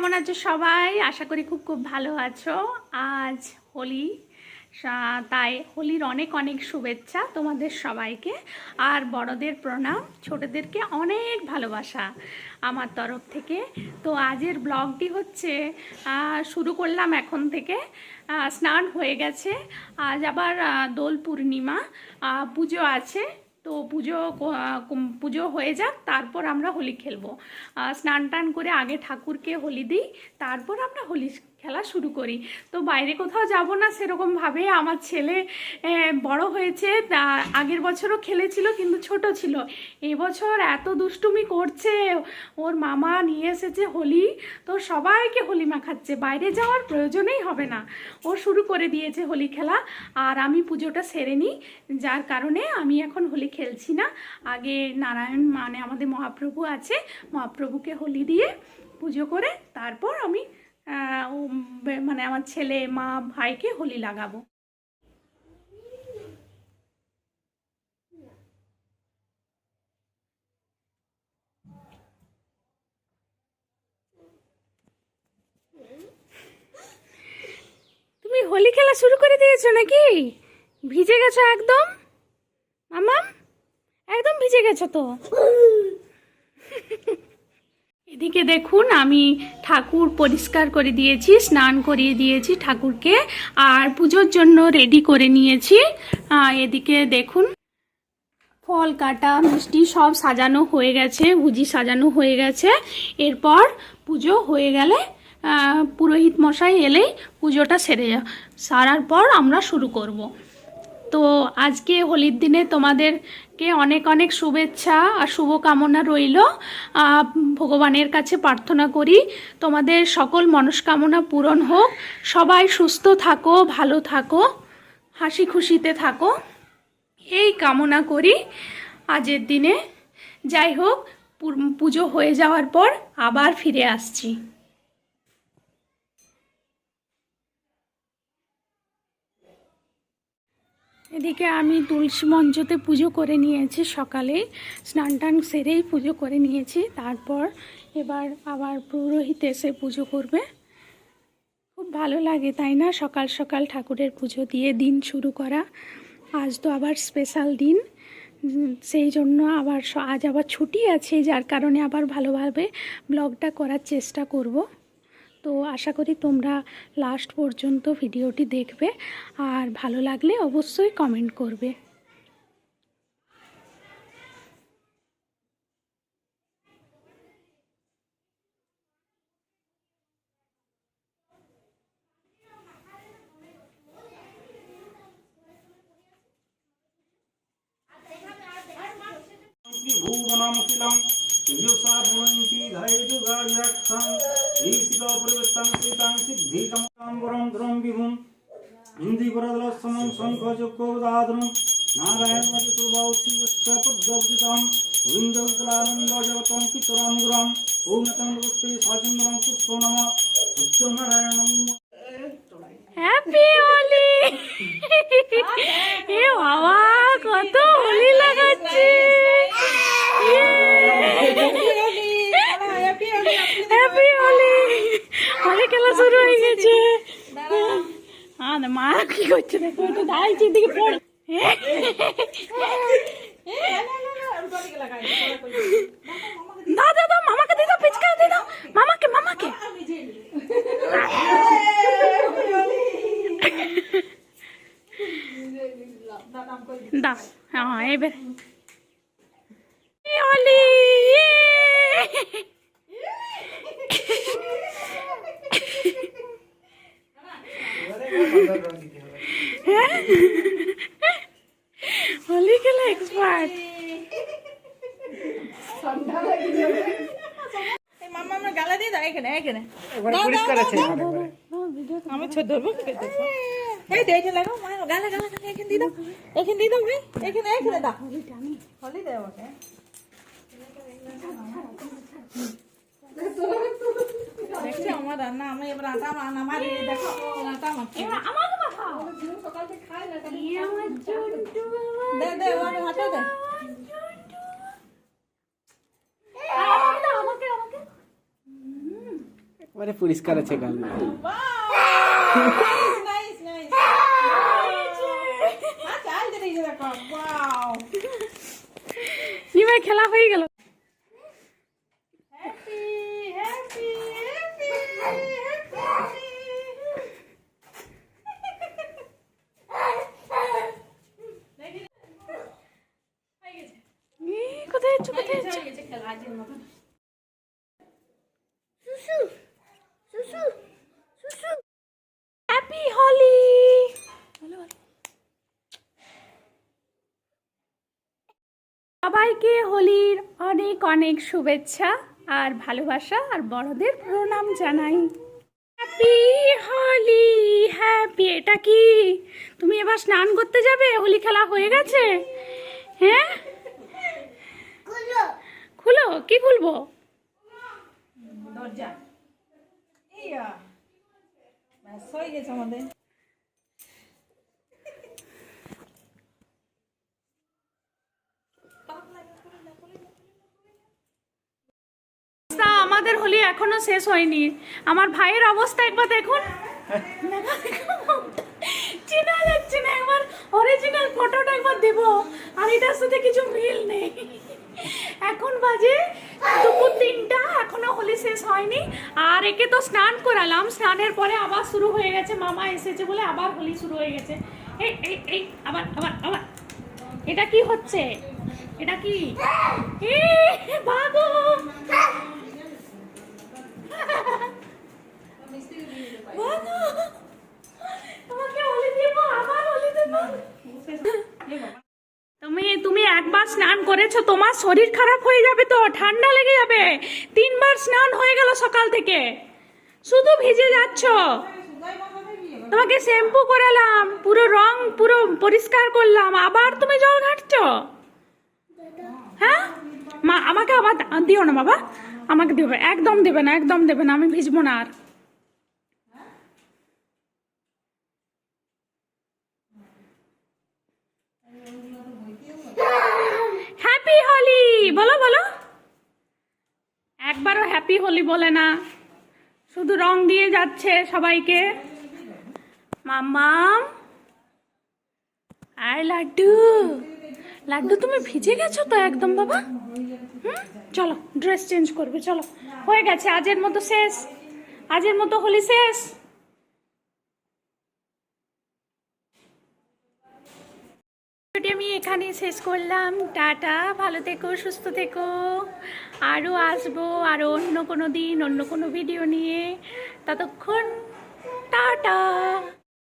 কেমন আছো সবাই? আশা করি খুব খুব ভালো আছো। আজ হোলি তাই হোলির অনেক অনেক শুভেচ্ছা তোমাদের সবাইকে। আর বড়দের প্রণাম, ছোটদেরকে অনেক ভালোবাসা আমার তরফ থেকে। তো আজের ব্লগটি হচ্ছে শুরু করলাম এখন থেকে। স্নান হয়ে গেছে। আজ আবার দোল পূর্ণিমা। পুজো আছে। তো পুজো পুজো হয়ে যাক, তারপর আমরা হোলি খেলব। স্নান টান করে আগে ঠাকুরকে হোলি দিই, তারপর আমরা হোলি খেলা শুরু করি। তো বাইরে কোথাও যাব না সেরকমভাবে আমার ছেলে বড় হয়েছে। আগের বছরও খেলেছিল, কিন্তু ছোট ছিল। এবছর এত দুষ্টুমি করছে, ওর মামা নিয়ে এসেছে হোলি। তো সবাইকে হোলি মাখাচ্ছে, বাইরে যাওয়ার প্রয়োজনেই হবে না। ও শুরু করে দিয়েছে হোলি খেলা, আর আমি পুজোটা সেরে নিই। যার কারণে আমি এখন হোলি খেলছি না। আগে নারায়ণ মানে আমাদের মহাপ্রভু আছে, মহাপ্রভুকে হোলি দিয়ে পুজো করে তারপর আমি মানে আমার ছেলে, মা, ভাইকে হোলি লাগাবো। তুমি হোলি খেলা শুরু করে দিয়েছ নাকি? ভিজে গেছো একদম? মামাম একদম ভিজে গেছো তো? এদিকে দেখুন, আমি ঠাকুর পরিষ্কার করে দিয়েছি, স্নান করিয়ে দিয়েছি ঠাকুরকে, আর পুজোর জন্য রেডি করে নিয়েছি। এদিকে দেখুন, ফল কাটা, মিষ্টি সব সাজানো হয়ে গেছে, ভুজি সাজানো হয়ে গেছে। এরপর পুজো হয়ে গেলে পুরোহিত মশাই এলেই পুজোটা সেরে যা সারার পর আমরা শুরু করব। তো আজকে হোলির দিনে তোমাদেরকে অনেক অনেক শুভেচ্ছা আর শুভকামনা রইল। ভগবানের কাছে প্রার্থনা করি তোমাদের সকল মনস্কামনা পূরণ হোক। সবাই সুস্থ থাকো, ভালো থাকো, হাসি খুশিতে থাকো। এই কামনা করি আজের দিনে। যাই হোক পুজো হয়ে যাওয়ার পর আবার ফিরে আসছি। এদিকে আমি তুলসী মঞ্চতে পুজো করে নিয়েছি সকালে। স্নান টান সেরেই পুজো করে নিয়েছি। তারপর এবার আবার পুরোহিত এসে পুজো করবে। খুব ভালো লাগে, তাই না? সকাল সকাল ঠাকুরের পুজো দিয়ে দিন শুরু করা। আজ তো আবার স্পেশাল দিন। সেই জন্য আবার আজ আবার ছুটি আছে, যার কারণে আবার ভালোভাবে ব্লগটা করার চেষ্টা করব। তো আশা করি তোমরা লাস্ট পর্যন্ত ভিডিওটি দেখবে। আর ভালো লাগলে অবশ্যই কমেন্ট করবে। ভুবনমখিলং তুজসা পুনন্তি ধায়ুগায়াক্ষং ঈশিত পরিবেশং সীতাং সিদ্ধিকমং বরং দ্রং বিভুম ইন্দ্রিবরদলসমং শঙ্খ চক্র দাদরং নারায়ণ চতুর্বাউসি উচ্চ পদ্মবজিতম গোবিন্দকুলানন্দ জগতং পিতরং গুরম ওম নতং নমস্তে সাচন্দ্রং পুষ্প নম সত্যনারায়ণং হ্যাপি হোলি এ বাবা কত হোলি লাগাচ্ছে হ্যাপি হোলি হোলি খেলা শুরু হয়ে গেছে হ্যাঁ মা কি করছে দেখো একটু দাঁড়াইছে দিকে পড় দাও দাও দাও মামাকে দিয়ে দাও পিচকা দিয়ে দাও মামাকে মামাকে দাও হ্যাঁ এবার হোলি হোলি খেলা এক্সপার্ট মামা আমরা গালা দিয়ে দাও এখানে এখানে। আমি ছোট ধরবো এই তো এইটা লাগাও মা গালা গালা গালা এখানে দিয়ে দাও। এখানে দিয়ে দাও ভাই এখানে এখানে দাও। হলি দাও ওকে। দেখছি আমার রান্না আমি এবার আটা রান্না আমার দেখো আটা মাখছি আমাকে পাঠাও এই আমার জন্টু দে দে ওকে হাতে দে। আমাকে দাও, আমাকে আমাকে এবারে পরিষ্কার আছে গাল। Nice. আচ্ছা, খেলা হয়ে গেল। হ্যাপি হলি সবাইকে হোলির অনেক অনেক শুভেচ্ছা আর ভালোবাসা আর বড়দের প্রণাম জানাই। হ্যাপি হোলি হ্যাপি এটা কি? তুমি এবার স্নান করতে যাবে? হোলি খেলা হয়ে গেছে? হ্যাঁ? কি খুলবো দরজা। ব্যাস গেছে আমাদের। অবস্থা আমাদের হোলি এখনও শেষ হয়নি। আমার ভাইয়ের অবস্থা একবার দেখুন। চিনা যাচ্ছে না একবার অরিজিনাল ফটোটা একবার দেব। আর এটার সাথে কিছু মিল নেই। এখন বাজে দুপুর তিনটা, এখনও হোলি শেষ হয়নি। আর একে তো স্নান করালাম। স্নানের পরে আবার শুরু হয়ে গেছে, মামা এসেছে বলে আবার হোলি শুরু হয়ে গেছে। এই এই এই, আবার আবার আবার। এটা কি হচ্ছে? এটা কি? এ ভাগো ভাগো তোমাকে হোলি দেব আবার হোলি দেব তুমি তুমি একবার স্নান করেছ তোমার শরীর খারাপ হয়ে যাবে তো, ঠান্ডা লেগে যাবে। তিনবার স্নান হয়ে গেল সকাল থেকে। শুধু ভিজে যাচ্ছ। তোমাকে শ্যাম্পু করালাম, পুরো রং পুরো পরিষ্কার করলাম, আবার তুমি জল ঘাটছো? হ্যাঁ? মা, আমাকে আবার দিও না বাবা, আমাকে দেবে একদম দেবে না, একদম দেবে না, আমি ভিজবো না আর। হ্যাপি হোলি বলো বলো। একবারও হ্যাপি হোলি বলে না। শুধু রং দিয়ে যাচ্ছে সবাইকে। মাম্মাম আই লাড্ডু। লাড্ডু তুমি ভিজে গেছো তো একদম, বাবা? হুম? চলো ড্রেস চেঞ্জ করবে, চলো। হয়ে গেছে, আজের মতো শেষ। আজের মতো হোলি শেষ। ভিডিওটি আমি এখানে শেষ করলাম। টাটা, ভালো থেকো, সুস্থ থেকো। আরও আসব, আরও অন্য কোনো দিন, অন্য কোনো ভিডিও নিয়ে। ততক্ষণ, টাটা।